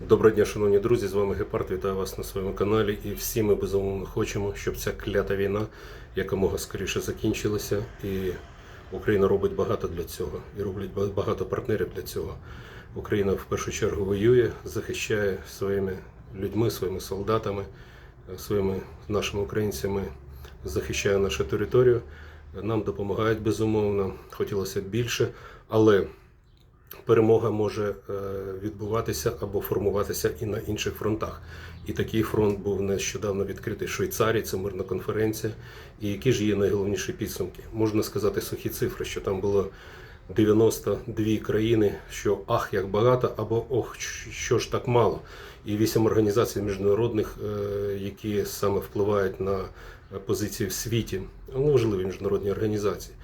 Доброго дня, шановні друзі, з вами Гепард. Вітаю вас на своєму каналі. І всі ми безумовно хочемо, щоб ця клята війна якомога скоріше закінчилася. І Україна робить багато для цього. І роблять багато партнерів для цього. Україна в першу чергу воює, захищає своїми людьми, своїми солдатами, своїми нашими українцями, захищає нашу територію. Нам допомагають безумовно. Хотілося б більше, але перемога може е, відбуватися або формуватися і на інших фронтах. І такий фронт був нещодавно відкритий в Швейцарії, це мирна конференція. І які ж є найголовніші підсумки? Можна сказати сухі цифри, що там було 92 країни, що ах, як багато, або ох, що ж так мало. І вісім організацій міжнародних, е, які саме впливають на позиції в світі, ну, важливі міжнародні організації.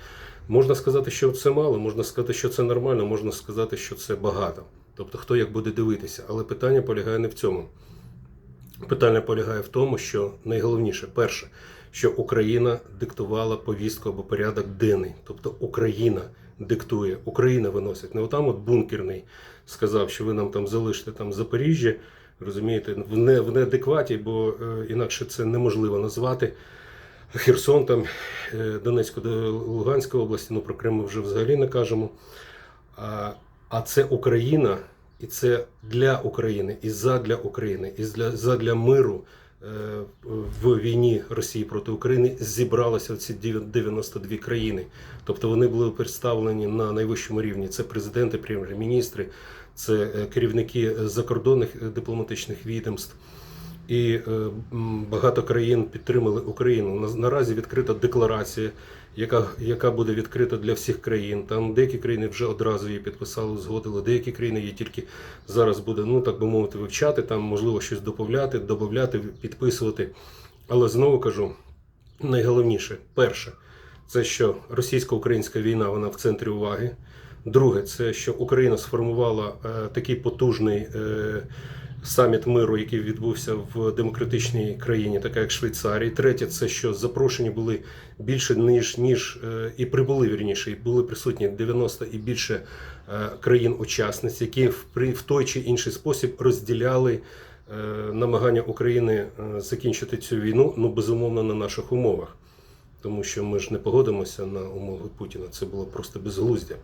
Можна сказати, що це мало, можна сказати, що це нормально, можна сказати, що це багато. Тобто хто як буде дивитися. Але питання полягає не в цьому. Питання полягає в тому, що найголовніше, перше, що Україна диктувала повістку або порядок денний. Тобто Україна диктує, Україна виносить. Не отам от бункерний сказав, що ви нам там залишите там Запоріжжя, розумієте, в, не, в неадекваті, бо е, інакше це неможливо назвати. Херсон, там, е, Донецьку, Луганська області, ну про Крим ми вже взагалі не кажемо. А, а це Україна, і це для України, і задля України, і для, задля миру е, в війні Росії проти України зібралися ці 92 країни. Тобто вони були представлені на найвищому рівні. Це президенти, прем'єр-міністри, це е, керівники закордонних дипломатичних відомств. І е, багато країн підтримали Україну. Наразі відкрита декларація, яка, яка буде відкрита для всіх країн. Там деякі країни вже одразу її підписали, згодили. Деякі країни її тільки зараз буде, ну так би мовити, вивчати. Там можливо щось додати, додати, підписувати. Але знову кажу, найголовніше, перше, це що російсько-українська війна вона в центрі уваги. Друге, це що Україна сформувала е, такий потужний е, саміт миру, який відбувся в демократичній країні, така як Швейцарії. Третє, це що запрошені були більше ніж ніж е, і прибули вірніше, і були присутні 90 і більше е, країн-учасниць, які в, той чи інший спосіб розділяли е, намагання України закінчити цю війну, ну безумовно на наших умовах. Тому що ми ж не погодимося на умови Путіна. Це було просто безглуздя.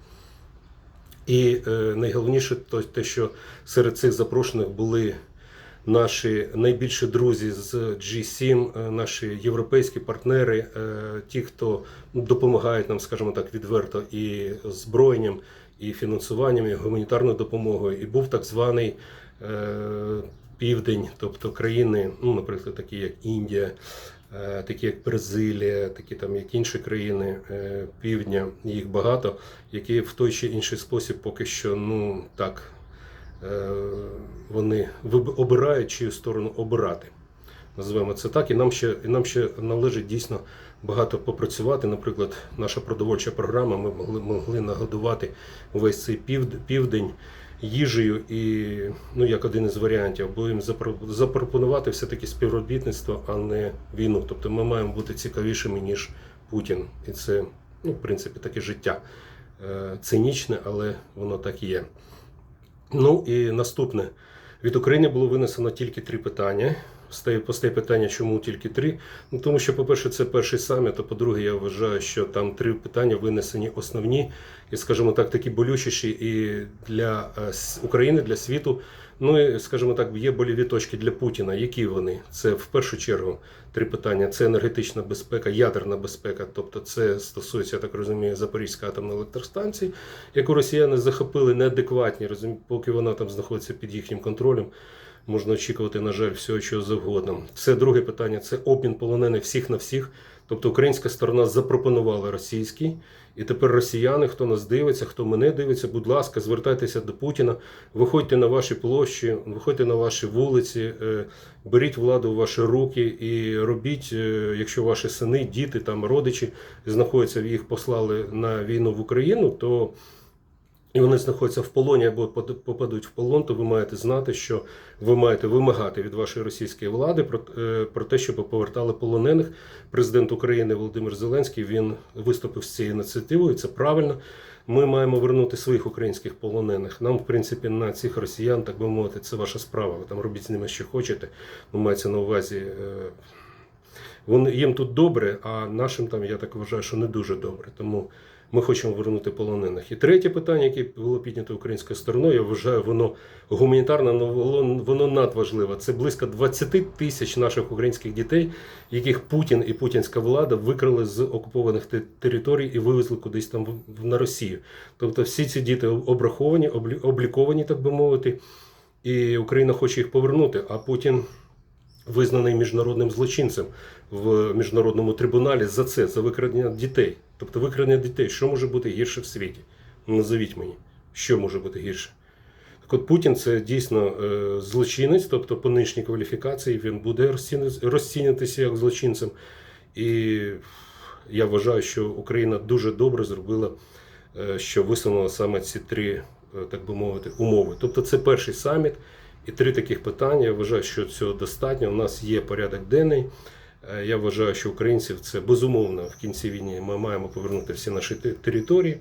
І е, найголовніше то те, що серед цих запрошених були наші найбільші друзі з G7, е, наші європейські партнери, е, ті, хто допомагають нам, скажімо так, відверто і зброєнням, і фінансуванням, і гуманітарною допомогою. І був так званий південь, тобто країни, ну, наприклад, такі як Індія. Е, Такі як Бразилія, такі там як інші країни е, півдня, їх багато, які в той чи інший спосіб поки що ну так е, вони обирають чию сторону обирати. Називаємо це так, і нам ще і нам ще належить дійсно багато попрацювати. Наприклад, наша продовольча програма. Ми могли могли нагодувати увесь цей південь їжею і ну як один із варіантів, запро- запропонувати все таки співробітництво, а не війну. Тобто ми маємо бути цікавішими ніж Путін, і це ну в принципі таке життя Е, цинічне, але воно так і є. Ну і наступне. Від України було винесено тільки три питання. Стає постає питання, чому тільки три? Ну тому що, по-перше, це перший саміт, а по-друге, я вважаю, що там три питання винесені основні і, скажімо так, такі болючіші і для е, України, для світу. Ну і, скажімо так, є боліві точки для Путіна. Які вони? Це в першу чергу три питання: це енергетична безпека, ядерна безпека. Тобто, це стосується, я так розумію, Запорізької атомної електростанції, яку росіяни захопили неадекватні, поки вона там знаходиться під їхнім контролем. Можна очікувати, на жаль, всього чого завгодно. Це друге питання це обмін полонених всіх на всіх. Тобто українська сторона запропонувала російський, і тепер росіяни, хто нас дивиться, хто мене дивиться, будь ласка, звертайтеся до Путіна, виходьте на ваші площі, виходьте на ваші вулиці, е, беріть владу в ваші руки і робіть, е, якщо ваші сини, діти, там родичі знаходяться, їх послали на війну в Україну, то і вони знаходяться в полоні або попадуть в полон, то ви маєте знати, що ви маєте вимагати від вашої російської влади про, е, про те, щоб повертали полонених. Президент України Володимир Зеленський він виступив з цією ініціативою. Це правильно. Ми маємо вернути своїх українських полонених. Нам, в принципі, на цих росіян, так би мовити, це ваша справа. Ви там робіть з ними, що хочете. Ну, мається на увазі. е, Вони, їм тут добре, а нашим там, я так вважаю, що не дуже добре. Тому ми хочемо вернути полонених. І третє питання, яке було піднято українською стороною, я вважаю, воно гуманітарне, але воно, надважливе. Це близько 20 тисяч наших українських дітей, яких Путін і путінська влада викрали з окупованих територій і вивезли кудись там на Росію. Тобто всі ці діти обраховані, обліковані, так би мовити, і Україна хоче їх повернути, а Путін визнаний міжнародним злочинцем в міжнародному трибуналі за це, за викрадення дітей. Тобто викрадення дітей, що може бути гірше в світі? Ну, Назовіть мені, що може бути гірше. Так от Путін це дійсно е, злочинець, тобто по нинішній кваліфікації він буде розцінюватися як злочинцем. І я вважаю, що Україна дуже добре зробила, е, що висунула саме ці три, е, так би мовити, умови. Тобто це перший саміт і три таких питання. Я вважаю, що цього достатньо. У нас є порядок денний. Е, Я вважаю, що українців це безумовно в кінці війни ми маємо повернути всі наші території.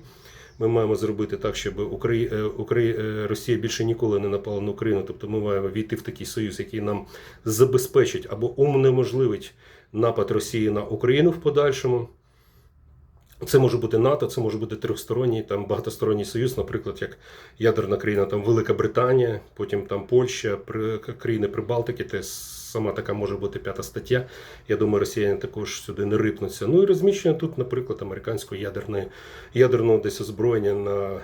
Ми маємо зробити так, щоб Украї... е, Украї... е, Росія більше ніколи не напала на Україну. Тобто ми маємо війти в такий союз, який нам забезпечить або унеможливить напад Росії на Україну в подальшому. Це може бути НАТО, це може бути трьохсторонній, там багатосторонній союз, наприклад, як ядерна країна, там Велика Британія, потім там Польща, при, країни Прибалтики, це сама така може бути п'ята стаття. Я думаю, росіяни також сюди не рипнуться. Ну і розміщення тут, наприклад, американського ядерної, ядерного десь озброєння на е,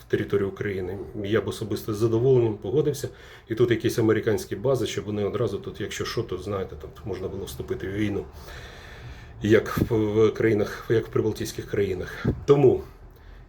в території України. Я б особисто з задоволенням погодився. І тут якісь американські бази, щоб вони одразу тут, якщо що, то знаєте, там можна було вступити в війну як в країнах, як в прибалтійських країнах. Тому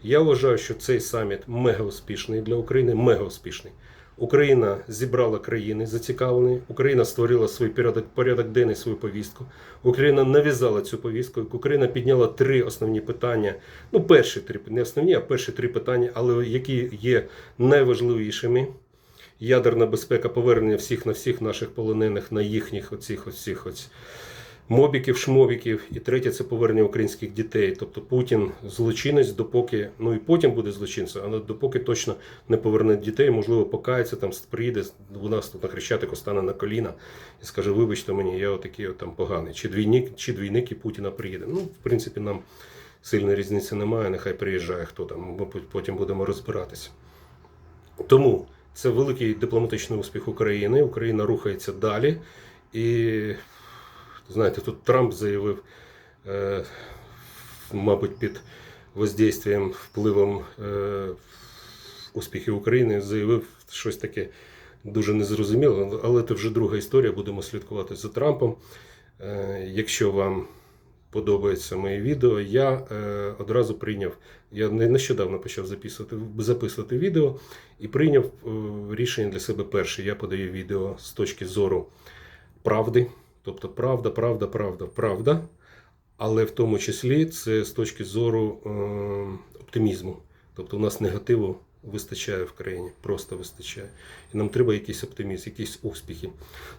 я вважаю, що цей саміт мега успішний для України, мега успішний. Україна зібрала країни зацікавлені. Україна створила свій порядок, порядок денний, свою повістку. Україна нав'язала цю повістку. Україна підняла три основні питання. Ну, перші три, не основні, а перші три питання, але які є найважливішими. Ядерна безпека, повернення всіх на всіх наших полонених на їхніх оцих оцих ось мобіків, шмобіків. І третє це повернення українських дітей. Тобто Путін злочинець, допоки, ну і потім буде злочинцем, але допоки точно не поверне дітей, можливо, покається, там приїде у нас тут на Хрещатику, стане на коліна і скаже: вибачте мені, я отакий от там поганий. Чи двійник, чи двійник і Путіна приїде. Ну, в принципі, нам сильної різниці немає. Нехай приїжджає хто там. Ми потім будемо розбиратися. Тому це великий дипломатичний успіх України. Україна рухається далі. І знаєте, тут Трамп заявив, е, мабуть, під воздействием, впливом е, успіхів України, заявив щось таке дуже незрозуміле, але це вже друга історія. Будемо слідкувати за Трампом. Якщо вам подобається моє відео, я одразу прийняв. Я не нещодавно почав записувати, записувати відео і прийняв рішення для себе перше. Я подаю відео з точки зору правди. Тобто правда, правда, правда, правда. Але в тому числі це з точки зору е, оптимізму. Тобто у нас негативу вистачає в країні, просто вистачає. І нам треба якийсь оптимізм, якісь успіхи.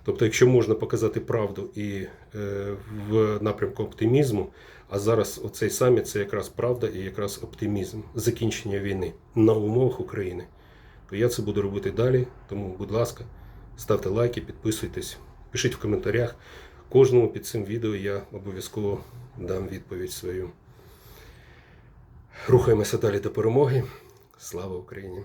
Тобто, якщо можна показати правду і е, в напрямку оптимізму, а зараз оцей саміт це якраз правда і якраз оптимізм закінчення війни на умовах України, то я це буду робити далі. Тому, будь ласка, ставте лайки, підписуйтесь, пишіть в коментарях. Кожному під цим відео я обов'язково дам відповідь свою. Рухаємося далі до перемоги. Слава Україні!